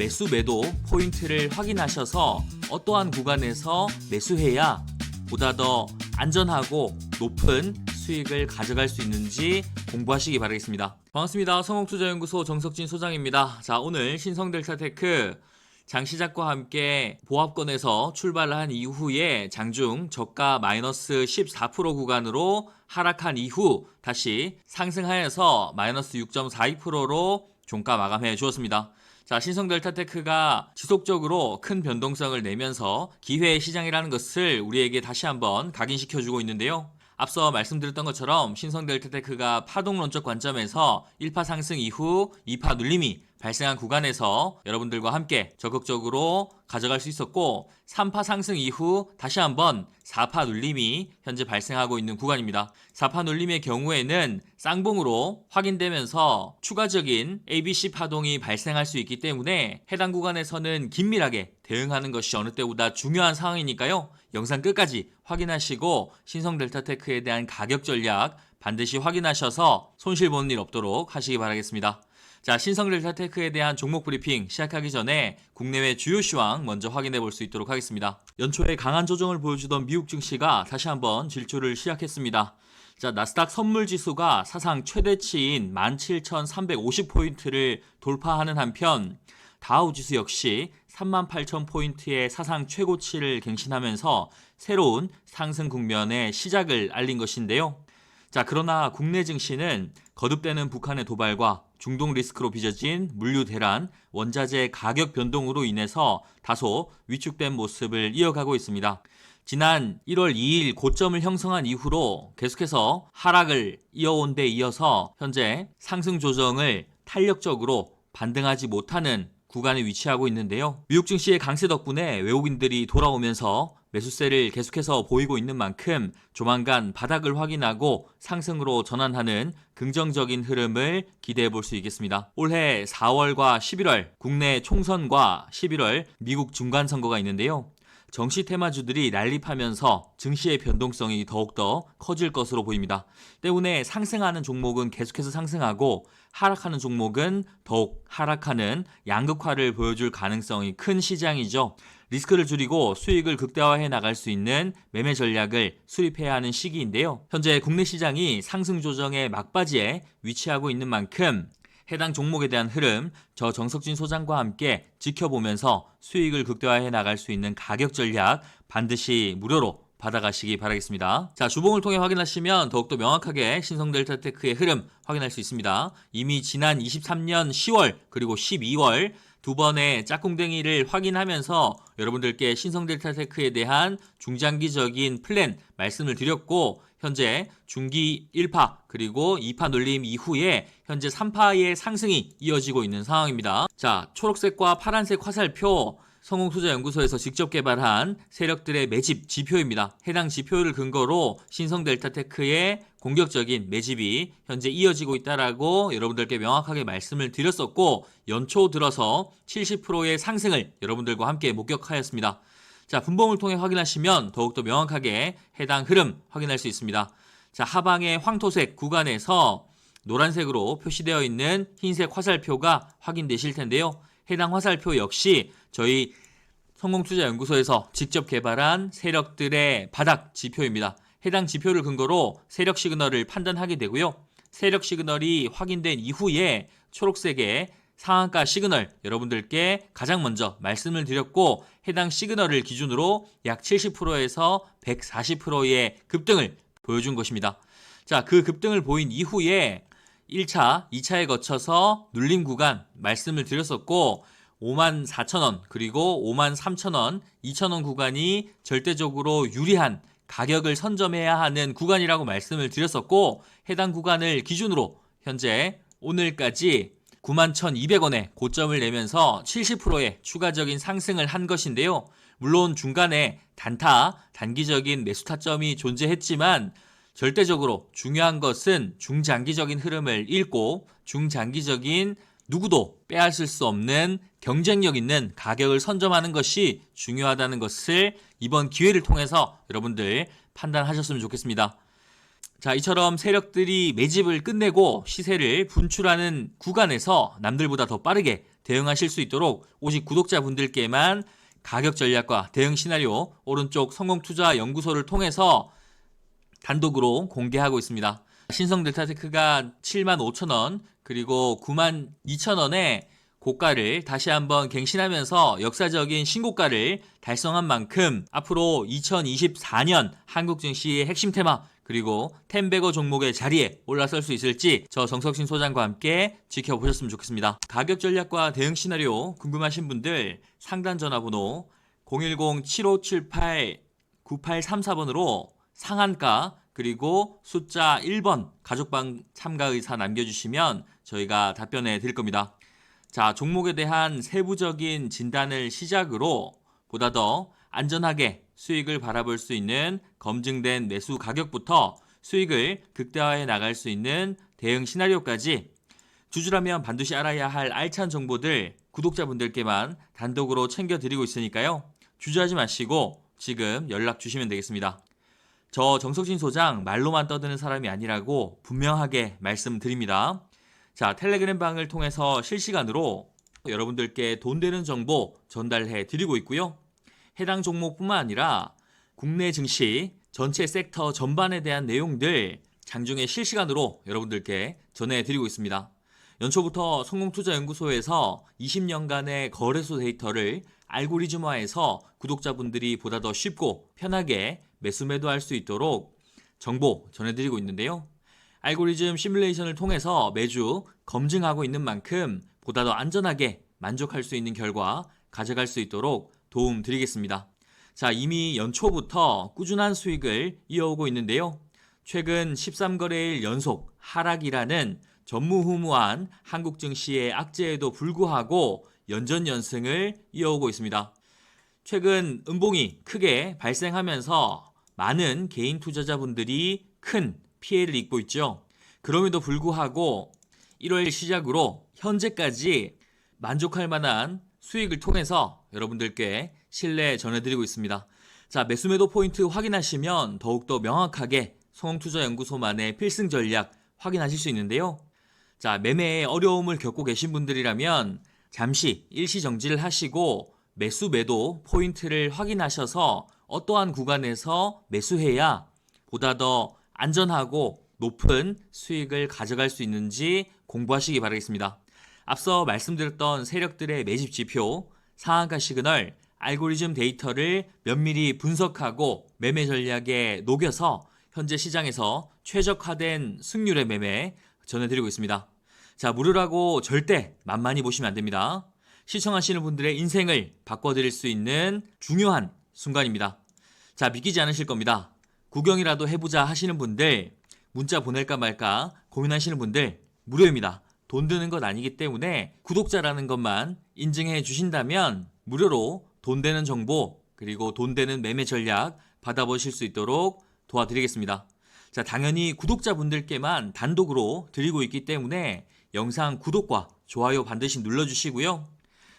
매수 매도 포인트를 확인하셔서 어떠한 구간에서 매수해야 보다 더 안전하고 높은 수익을 가져갈 수 있는지 공부하시기 바라겠습니다. 반갑습니다. 성홍투자연구소 정석진 소장입니다. 자, 오늘 신성델타테크 장 시작과 함께 보합권에서 출발을 한 이후에 장중 저가 마이너스 14% 구간으로 하락한 이후 다시 상승하여서 마이너스 6.42%로 종가 마감해 주었습니다. 자, 신성 델타테크가 지속적으로 큰 변동성을 내면서 기회 시장이라는 것을 우리에게 다시 한번 각인시켜 주고 있는데요. 앞서 말씀드렸던 것처럼 신성델타테크가 파동론적 관점에서 1파 상승 이후 2파 눌림이 발생한 구간에서 여러분들과 함께 적극적으로 가져갈 수 있었고 3파 상승 이후 다시 한번 4파 눌림이 현재 발생하고 있는 구간입니다. 4파 눌림의 경우에는 쌍봉으로 확인되면서 추가적인 ABC 파동이 발생할 수 있기 때문에 해당 구간에서는 긴밀하게 대응하는 것이 어느 때보다 중요한 상황이니까요. 영상 끝까지 확인하시고 신성 델타테크에 대한 가격 전략 반드시 확인하셔서 손실 보는 일 없도록 하시기 바라겠습니다. 자, 신성 델타테크에 대한 종목 브리핑 시작하기 전에 국내외 주요 시황 먼저 확인해 볼 수 있도록 하겠습니다. 연초에 강한 조정을 보여주던 미국 증시가 다시 한번 질주를 시작했습니다. 자, 나스닥 선물 지수가 사상 최대치인 17,350포인트를 돌파하는 한편 다우 지수 역시 38,000포인트의 사상 최고치를 갱신하면서 새로운 상승 국면의 시작을 알린 것인데요. 자, 그러나 국내 증시는 거듭되는 북한의 도발과 중동 리스크로 빚어진 물류 대란, 원자재 가격 변동으로 인해서 다소 위축된 모습을 이어가고 있습니다. 지난 1월 2일 고점을 형성한 이후로 계속해서 하락을 이어온 데 이어서 현재 상승 조정을 탄력적으로 반등하지 못하는 구간에 위치하고 있는데요. 미국 증시의 강세 덕분에 외국인들이 돌아오면서 매수세를 계속해서 보이고 있는 만큼 조만간 바닥을 확인하고 상승으로 전환하는 긍정적인 흐름을 기대해 볼 수 있겠습니다. 올해 4월과 11월 국내 총선과 11월 미국 중간선거가 있는데요. 정시 테마주들이 난립하면서 증시의 변동성이 더욱더 커질 것으로 보입니다. 때문에 상승하는 종목은 계속해서 상승하고 하락하는 종목은 더욱 하락하는 양극화를 보여줄 가능성이 큰 시장이죠. 리스크를 줄이고 수익을 극대화해 나갈 수 있는 매매 전략을 수립해야 하는 시기인데요. 현재 국내 시장이 상승 조정의 막바지에 위치하고 있는 만큼 해당 종목에 대한 흐름 저 정석진 소장과 함께 지켜보면서 수익을 극대화해 나갈 수 있는 가격 전략 반드시 무료로 받아가시기 바라겠습니다. 자, 주봉을 통해 확인하시면 더욱더 명확하게 신성델타테크의 흐름 확인할 수 있습니다. 이미 지난 23년 10월 그리고 12월 두 번의 짝꿍댕이를 확인하면서 여러분들께 신성델타테크에 대한 중장기적인 플랜 말씀을 드렸고 현재 중기 1파 그리고 2파 눌림 이후에 현재 3파의 상승이 이어지고 있는 상황입니다. 자, 초록색과 파란색 화살표 성공투자연구소에서 직접 개발한 세력들의 매집 지표입니다. 해당 지표를 근거로 신성델타테크의 공격적인 매집이 현재 이어지고 있다라고 여러분들께 명확하게 말씀을 드렸었고 연초 들어서 70%의 상승을 여러분들과 함께 목격하였습니다. 자, 분봉을 통해 확인하시면 더욱더 명확하게 해당 흐름 확인할 수 있습니다. 자, 하방의 황토색 구간에서 노란색으로 표시되어 있는 흰색 화살표가 확인되실 텐데요. 해당 화살표 역시 저희 성공투자연구소에서 직접 개발한 세력들의 바닥 지표입니다. 해당 지표를 근거로 세력 시그널을 판단하게 되고요. 세력 시그널이 확인된 이후에 초록색의 상한가 시그널 여러분들께 가장 먼저 말씀을 드렸고 해당 시그널을 기준으로 약 70%에서 140%의 급등을 보여준 것입니다. 자, 그 급등을 보인 이후에 1차, 2차에 거쳐서 눌림 구간 말씀을 드렸었고 5만 4천 원 그리고 5만 3천 원, 2천 원 구간이 절대적으로 유리한 가격을 선점해야 하는 구간이라고 말씀을 드렸었고 해당 구간을 기준으로 현재 오늘까지 91,200원에 고점을 내면서 70%의 추가적인 상승을 한 것인데요. 물론 중간에 단타, 단기적인 매수 타점이 존재했지만 절대적으로 중요한 것은 중장기적인 흐름을 읽고 중장기적인 누구도 빼앗을 수 없는 경쟁력 있는 가격을 선점하는 것이 중요하다는 것을 이번 기회를 통해서 여러분들 판단하셨으면 좋겠습니다. 자, 이처럼 세력들이 매집을 끝내고 시세를 분출하는 구간에서 남들보다 더 빠르게 대응하실 수 있도록 오직 구독자분들께만 가격 전략과 대응 시나리오 오른쪽 성공투자 연구소를 통해서 단독으로 공개하고 있습니다. 신성 델타테크가 7만 5천 원 그리고 9만 2천 원의 고가를 다시 한번 갱신하면서 역사적인 신고가를 달성한 만큼 앞으로 2024년 한국 증시의 핵심 테마 그리고 텐베거 종목의 자리에 올라설 수 있을지 저 정석신 소장과 함께 지켜보셨으면 좋겠습니다. 가격 전략과 대응 시나리오 궁금하신 분들 상단 전화번호 010-7578-9834번으로 상한가 그리고 숫자 1번 가족방 참가 의사 남겨주시면 저희가 답변해 드릴 겁니다. 자, 종목에 대한 세부적인 진단을 시작으로 보다 더 안전하게 수익을 바라볼 수 있는 검증된 매수 가격부터 수익을 극대화해 나갈 수 있는 대응 시나리오까지 주주라면 반드시 알아야 할 알찬 정보들 구독자분들께만 단독으로 챙겨드리고 있으니까요. 주저하지 마시고 지금 연락 주시면 되겠습니다. 저 정석진 소장 말로만 떠드는 사람이 아니라고 분명하게 말씀드립니다. 자, 텔레그램 방을 통해서 실시간으로 여러분들께 돈 되는 정보 전달해 드리고 있고요. 해당 종목뿐만 아니라 국내 증시 전체 섹터 전반에 대한 내용들 장중에 실시간으로 여러분들께 전해 드리고 있습니다. 연초부터 성공투자연구소에서 20년간의 거래소 데이터를 알고리즘화해서 구독자분들이 보다 더 쉽고 편하게 매수 매도할 수 있도록 정보 전해드리고 있는데요. 알고리즘 시뮬레이션을 통해서 매주 검증하고 있는 만큼 보다 더 안전하게 만족할 수 있는 결과 가져갈 수 있도록 도움 드리겠습니다. 자, 이미 연초부터 꾸준한 수익을 이어오고 있는데요. 최근 13거래일 연속 하락이라는 전무후무한 한국 증시의 악재에도 불구하고 연전 연승을 이어오고 있습니다. 최근 음봉이 크게 발생하면서 많은 개인 투자자분들이 큰 피해를 입고 있죠. 그럼에도 불구하고 1월 시작으로 현재까지 만족할 만한 수익을 통해서 여러분들께 신뢰 전해드리고 있습니다. 자, 매수매도 포인트 확인하시면 더욱더 명확하게 성공투자연구소만의 필승 전략 확인하실 수 있는데요. 자, 매매에 어려움을 겪고 계신 분들이라면 잠시 일시 정지를 하시고 매수 매도 포인트를 확인하셔서 어떠한 구간에서 매수해야 보다 더 안전하고 높은 수익을 가져갈 수 있는지 공부하시기 바라겠습니다. 앞서 말씀드렸던 세력들의 매집 지표, 상한가 시그널, 알고리즘 데이터를 면밀히 분석하고 매매 전략에 녹여서 현재 시장에서 최적화된 승률의 매매 전해드리고 있습니다. 자, 무료라고 절대 만만히 보시면 안 됩니다. 시청하시는 분들의 인생을 바꿔드릴 수 있는 중요한 순간입니다. 자, 믿기지 않으실 겁니다. 구경이라도 해보자 하시는 분들, 문자 보낼까 말까 고민하시는 분들, 무료입니다. 돈 드는 건 아니기 때문에 구독자라는 것만 인증해 주신다면 무료로 돈 되는 정보, 그리고 돈 되는 매매 전략 받아보실 수 있도록 도와드리겠습니다. 자, 당연히 구독자분들께만 단독으로 드리고 있기 때문에 영상 구독과 좋아요 반드시 눌러주시고요.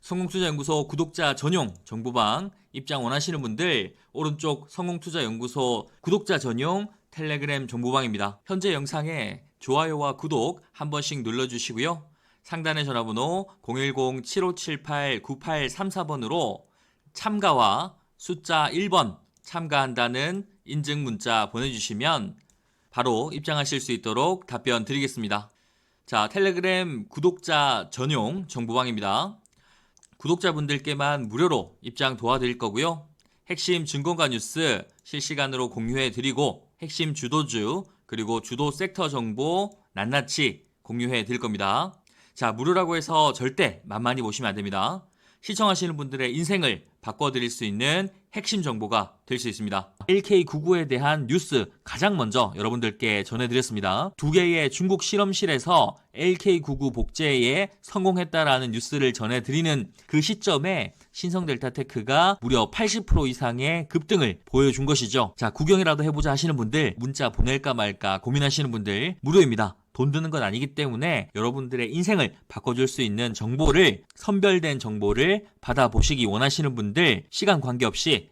성공투자연구소 구독자 전용 정보방 입장 원하시는 분들 오른쪽 성공투자연구소 구독자 전용 텔레그램 정보방입니다. 현재 영상에 좋아요와 구독 한 번씩 눌러주시고요. 상단의 전화번호 010-7578-9834번으로 참가와 숫자 1번 참가한다는 인증 문자 보내주시면 바로 입장하실 수 있도록 답변 드리겠습니다. 자, 텔레그램 구독자 전용 정보방입니다. 구독자분들께만 무료로 입장 도와드릴 거고요. 핵심 증권가 뉴스 실시간으로 공유해 드리고 핵심 주도주 그리고 주도 섹터 정보 낱낱이 공유해 드릴 겁니다. 자, 무료라고 해서 절대 만만히 보시면 안 됩니다. 시청하시는 분들의 인생을 바꿔 드릴 수 있는 핵심 정보가 될 수 있습니다. LK99에 대한 뉴스 가장 먼저 여러분들께 전해드렸습니다. 두 개의 중국 실험실에서 LK99 복제에 성공했다라는 뉴스를 전해드리는 그 시점에 신성 델타테크가 무려 80% 이상의 급등을 보여준 것이죠. 자, 구경이라도 해보자 하시는 분들, 문자 보낼까 말까 고민하시는 분들, 무료입니다. 돈 드는 건 아니기 때문에 여러분들의 인생을 바꿔줄 수 있는 정보를 선별된 정보를 받아보시기 원하시는 분들 시간 관계없이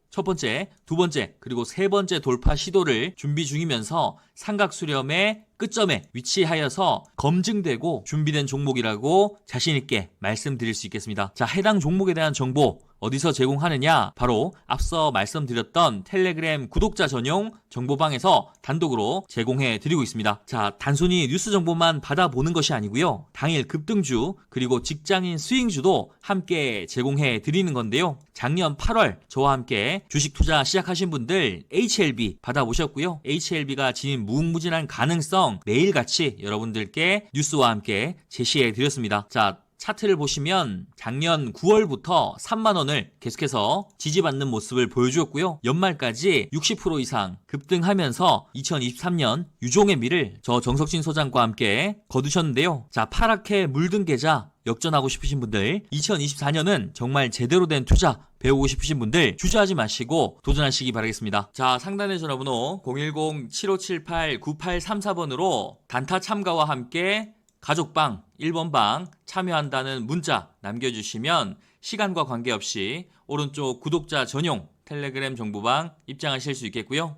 첫 번째, 두 번째, 그리고 세 번째 돌파 시도를 준비 중이면서 삼각 수렴의 끝점에 위치하여서 검증되고 준비된 종목이라고 자신있게 말씀드릴 수 있겠습니다. 자, 해당 종목에 대한 정보 어디서 제공하느냐? 바로 앞서 말씀드렸던 텔레그램 구독자 전용 정보방에서 단독으로 제공해 드리고 있습니다. 자, 단순히 뉴스 정보만 받아보는 것이 아니고요. 당일 급등주 그리고 직장인 스윙주도 함께 제공해 드리는 건데요. 작년 8월 저와 함께 주식 투자 시작하신 분들 HLB 받아보셨고요. HLB가 지닌 무궁무진한 가능성 매일같이 여러분들께 뉴스와 함께 제시해 드렸습니다. 자, 차트를 보시면 작년 9월부터 3만 원을 계속해서 지지받는 모습을 보여주었고요. 연말까지 60% 이상 급등하면서 2023년 유종의 미를 저 정석진 소장과 함께 거두셨는데요. 자, 파랗게 물든 계좌 역전하고 싶으신 분들 2024년은 정말 제대로 된 투자 배우고 싶으신 분들 주저하지 마시고 도전하시기 바라겠습니다. 자, 상단의 전화번호 010-7578-9834번으로 단타 참가와 함께 가족방 1번 방 참여한다는 문자 남겨주시면 시간과 관계없이 오른쪽 구독자 전용 텔레그램 정보방 입장하실 수 있겠고요.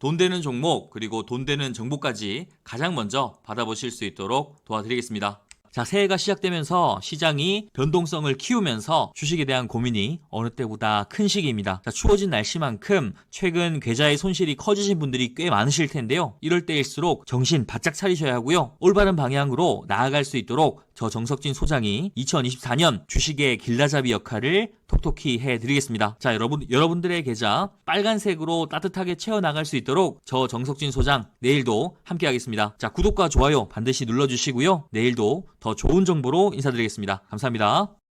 돈 되는 종목 그리고 돈 되는 정보까지 가장 먼저 받아보실 수 있도록 도와드리겠습니다. 자, 새해가 시작되면서 시장이 변동성을 키우면서 주식에 대한 고민이 어느 때보다 큰 시기입니다. 자, 추워진 날씨만큼 최근 계좌의 손실이 커지신 분들이 꽤 많으실 텐데요. 이럴 때일수록 정신 바짝 차리셔야 하고요. 올바른 방향으로 나아갈 수 있도록 저 정석진 소장이 2024년 주식의 길라잡이 역할을 톡톡히 해드리겠습니다. 자, 여러분, 여러분들의 계좌 빨간색으로 따뜻하게 채워나갈 수 있도록 저 정석진 소장 내일도 함께 하겠습니다. 자, 구독과 좋아요 반드시 눌러주시고요. 내일도 더 좋은 정보로 인사드리겠습니다. 감사합니다.